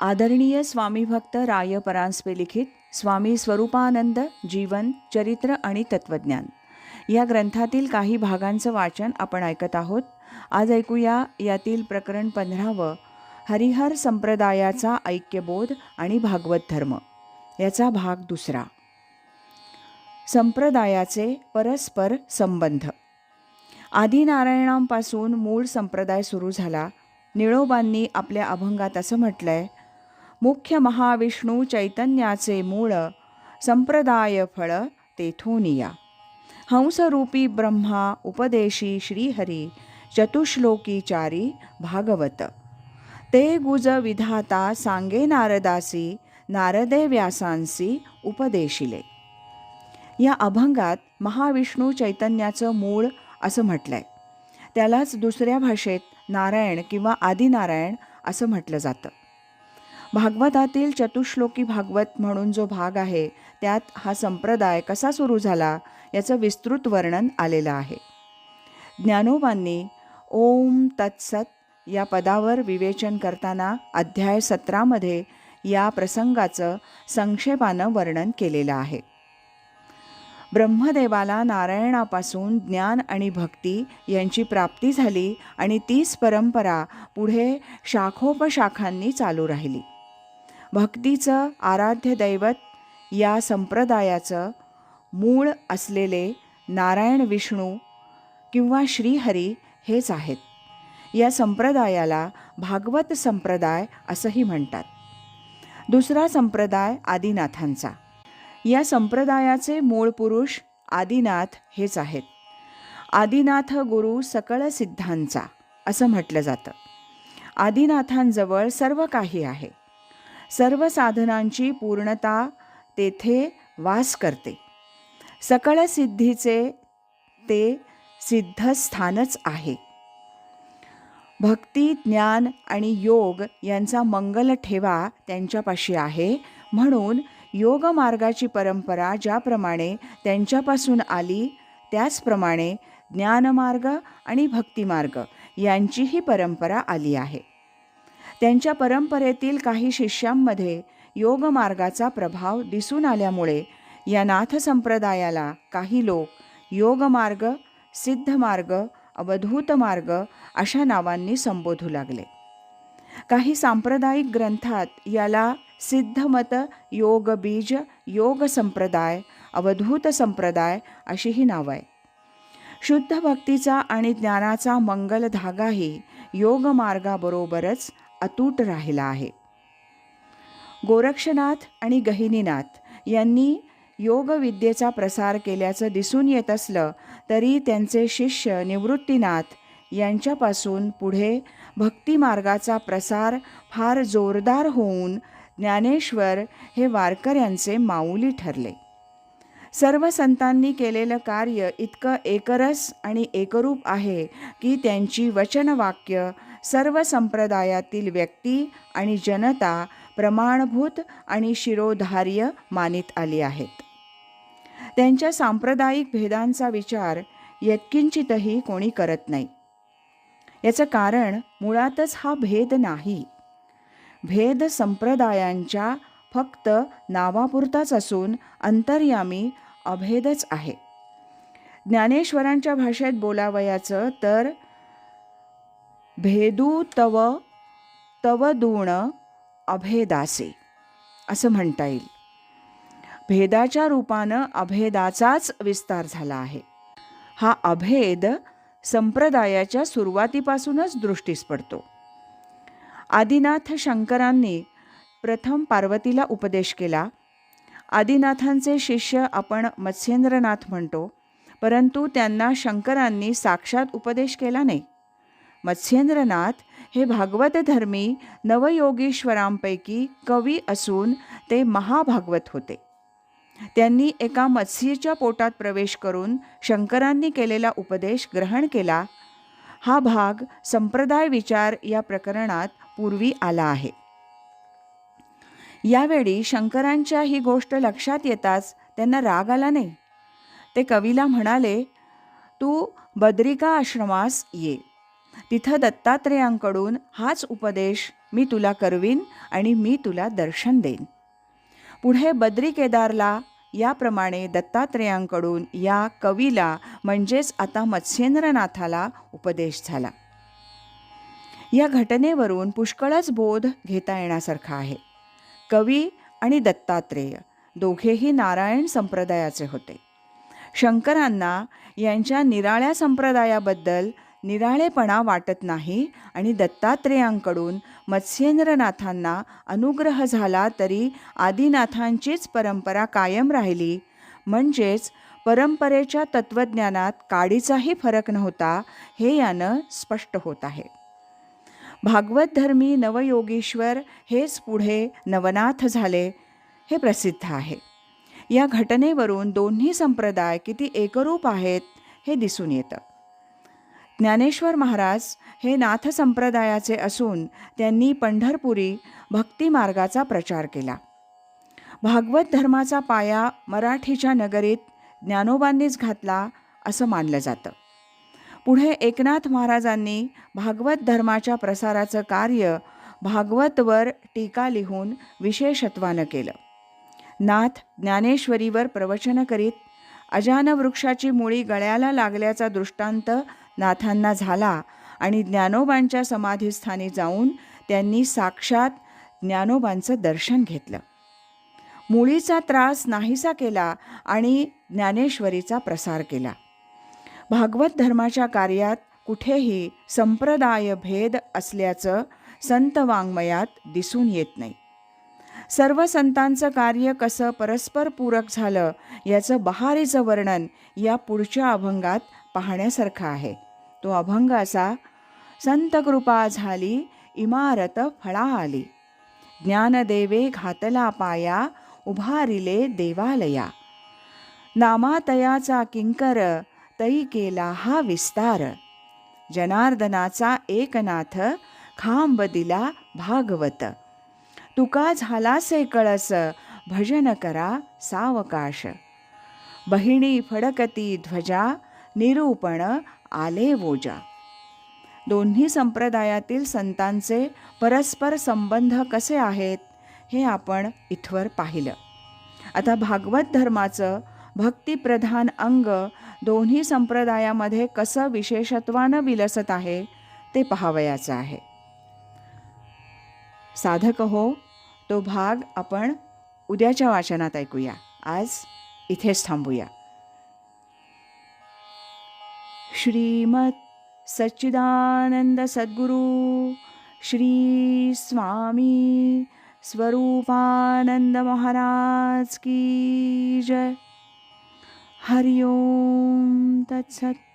आदरणीय स्वामी भक्त राय परांजपे लिखित स्वामी स्वरूपानंद जीवन चरित्र आणि तत्वज्ञान. या ग्रंथातील काही भागांचं वाचन आपण ऐकत आहोत. आज ऐकूया यातील प्रकरण पंधरावं हरिहर संप्रदायाचा ऐक्यबोध आणि भागवत धर्म. याचा भाग दुसरा. संप्रदायाचे परस्पर संबंध. आदिनारायणांपासून मूळ संप्रदाय सुरू झाला. निळोबांनी आपल्या अभंगात असं म्हटलंय मुख्य महाविष्णू चैतन्याचे मूळ संप्रदाय फळ तेथोनिया. हंसरूपी ब्रह्मा उपदेशी श्रीहरी चतुश्लोकीचारी भागवत. ते गुज विधाता सांगे नारदासी नारदे व्यासांसी उपदेशिले. या अभंगात महाविष्णू चैतन्याचं मूळ असं म्हटलंय. त्यालाच दुसऱ्या भाषेत नारायण किंवा आदिनारायण असं म्हटलं जातं. भागवतातील चतुश्लोकी भागवत म्हणून जो भाग आहे त्यात हा संप्रदाय कसा सुरू झाला याचं विस्तृत वर्णन आलेलं आहे. ज्ञानोबांनी ओम तत्सत या पदावर विवेचन करताना अध्याय सतरामध्ये या प्रसंगाचं संक्षेपानं वर्णन केलेलं आहे. ब्रह्मदेवाला नारायणापासून ज्ञान आणि भक्ती यांची प्राप्ती झाली आणि तीच परंपरा पुढे शाखोपशाखांनी चालू राहिली. भक्तीचं आराध्य दैवत या संप्रदायाचं मूळ असलेले नारायण विष्णू किंवा श्रीहरी हेच आहेत. या संप्रदायाला भागवत संप्रदाय असंही म्हणतात. दुसरा संप्रदाय आदिनाथांचा. या संप्रदायाचे मूळ पुरुष आदिनाथ हेच आहेत. आदिनाथ गुरु सकळ सिद्धांचा असं म्हटलं जातं. आदिनाथांजवळ सर्व काही आहे. सर्व साधनांची पूर्णता तेथे वास करते. सकळ सिद्धीचे ते सिद्धस्थानच आहे. भक्ती ज्ञान आणि योग यांचा मंगल ठेवा त्यांच्यापाशी आहे. म्हणून योग मार्गाची परंपरा ज्याप्रमाणे त्यांच्यापासून आली त्याचप्रमाणे ज्ञानमार्ग आणि भक्तिमार्ग यांचीही परंपरा आली आहे. त्यांच्या परंपरेतील काही शिष्यांमध्ये योगमार्गाचा प्रभाव दिसून आल्यामुळे या नाथ संप्रदायाला काही लोक योगमार्ग सिद्धमार्ग अवधूत मार्ग अशा नावांनी संबोधू लागले. काही सांप्रदायिक ग्रंथात याला सिद्धमत योग बीज योग संप्रदाय अवधूत संप्रदाय अशीही नावं आहे. शुद्ध भक्तीचा आणि ज्ञानाचा मंगल धागाही योगमार्गाबरोबरच अतूट राहिला आहे. गोरक्षनाथ आणि गहिनीनाथ यांनी योगविद्येचा प्रसार केल्याचं दिसून येत असलं तरी त्यांचे शिष्य निवृत्तीनाथ यांच्यापासून पुढे भक्तिमार्गाचा प्रसार फार जोरदार होऊन ज्ञानेश्वर हे वारकऱ्यांचे माऊली ठरले. सर्व संतांनी केलेलं कार्य इतकं एकरस आणि एकरूप आहे की त्यांची वचनवाक्य सर्व संप्रदायातील व्यक्ती आणि जनता प्रमाणभूत आणि शिरोधार्य मानित आली आहेत. त्यांच्या सांप्रदायिक भेदांचा विचार यत्किंचितही कोणी करत नाही. याचं कारण मुळातच हा भेद नाही. भेद संप्रदायांच्या फक्त नावापुरताच असून अंतर्यामी अभेदच आहे. ज्ञानेश्वरांच्या भाषेत बोलावयाचं तर भेदू तव तव दूण अभेदासे असं म्हणता येईल. भेदाच्या रूपानं अभेदाचाच विस्तार झाला आहे. हा अभेद संप्रदायाच्या सुरुवातीपासूनच दृष्टीस पडतो. आदिनाथ शंकरांनी प्रथम पार्वतीला उपदेश केला आदिनाथांचे शिष्य आपण मत्स्येंद्रनाथ म्हणतो परंतु त्यांना शंकरांनी साक्षात उपदेश केला नाही. मत्स्येंद्रनाथ हे भागवतधर्मी नवयोगीश्वरांपैकी कवी असून ते महाभागवत होते. त्यांनी एका मत्स्येच्या पोटात प्रवेश करून शंकरांनी केलेला उपदेश ग्रहण केला. हा भाग संप्रदाय विचार या प्रकरणात पूर्वी आला आहे. यावेळी शंकरांच्या ही गोष्ट लक्षात येताच त्यांना राग आला नाही. ते कवीला म्हणाले तू बद्रिका आश्रमास ये. तिथं दत्तात्रेयांकडून हाच उपदेश मी तुला करवीन आणि मी तुला दर्शन देईन. पुढे बद्री केदारला याप्रमाणे दत्तात्रेयांकडून या कवीला म्हणजेच आता मत्स्येंद्रनाथाला उपदेश झाला. या घटनेवरून पुष्कळच बोध घेता येण्यासारखा आहे. कवी आणि दत्तात्रेय दोघेही नारायण संप्रदायाचे होते. शंकरांना यांच्या निराळ्या संप्रदायाबद्दल निराळेपणा वाटत नाही आणि दत्तात्रेयांकडून मत्स्येंद्रनाथांना अनुग्रह झाला तरी आदिनाथांचीच परंपरा कायम राहिली. म्हणजेच परंपरेच्या तत्त्वज्ञानात काडीचाही फरक नव्हता हे यानं स्पष्ट होत आहे. भागवतधर्मी नवयोगीश्वर हेच पुढे नवनाथ झाले हे प्रसिद्ध आहे. या घटनेवरून दोन्ही संप्रदाय किती एकरूप आहेत हे दिसून येतं. ज्ञानेश्वर महाराज हे नाथ संप्रदायाचे असून त्यांनी पंढरपुरी भक्तिमार्गाचा प्रचार केला. भागवत धर्माचा पाया मराठीच्या नगरीत ज्ञानोबांनीच घातला असं मानलं जातं. पुढे एकनाथ महाराजांनी भागवत धर्माच्या प्रसाराचं कार्य भागवतवर टीका लिहून विशेषत्वानं केलं. नाथ ज्ञानेश्वरीवर प्रवचन करीत अजान वृक्षाची मुळी गळ्याला लागल्याचा दृष्टांत नाथांना झाला आणि ज्ञानोबांच्या समाधीस्थानी जाऊन त्यांनी साक्षात ज्ञानोबांचं दर्शन घेतलं. मुळीचा त्रास नाहीसा केला आणि ज्ञानेश्वरीचा प्रसार केला. भागवत धर्माच्या कार्यात कुठेही संप्रदाय भेद असल्याचं संत वाङ्मयात दिसून येत नाही. सर्व संतांचं कार्य कसं परस्पर पूरक झालं याचं बहारीचं वर्णन या पुढच्या अभंगात पाहण्यासारखं आहे. तो अभंग असा संत कृपा झाली इमारत फळा आली ज्ञानदेवे घातला पाया उभारिले देवालया. नामातयाचा किंकर तई केला हा विस्तार. जनार्दनाचा एकनाथ खांब दिला भागवत. तुका झालासे कळस भजन करा सावकाश. बहिणी फडकती ध्वजा निरूपण आले वोजा दोन्ही संप्रदायातील संतांचे परस्पर संबंध कसे आहेत हे आपण इथवर पाहिलं. आता भागवत धर्माचं भक्तिप्रधान अंग दोन्ही संप्रदायामध्ये कसं विशेषत्वानं विलसत आहे ते पाहावयाचं आहे. साधक हो तो भाग आपण उद्याच्या वाचनात ऐकूया. आज इथेच थांबूया. श्रीमत सच्चिदानंद सद्गुरु श्री स्वामी स्वरूपानंद महाराज की जय. हरिओम तत्सत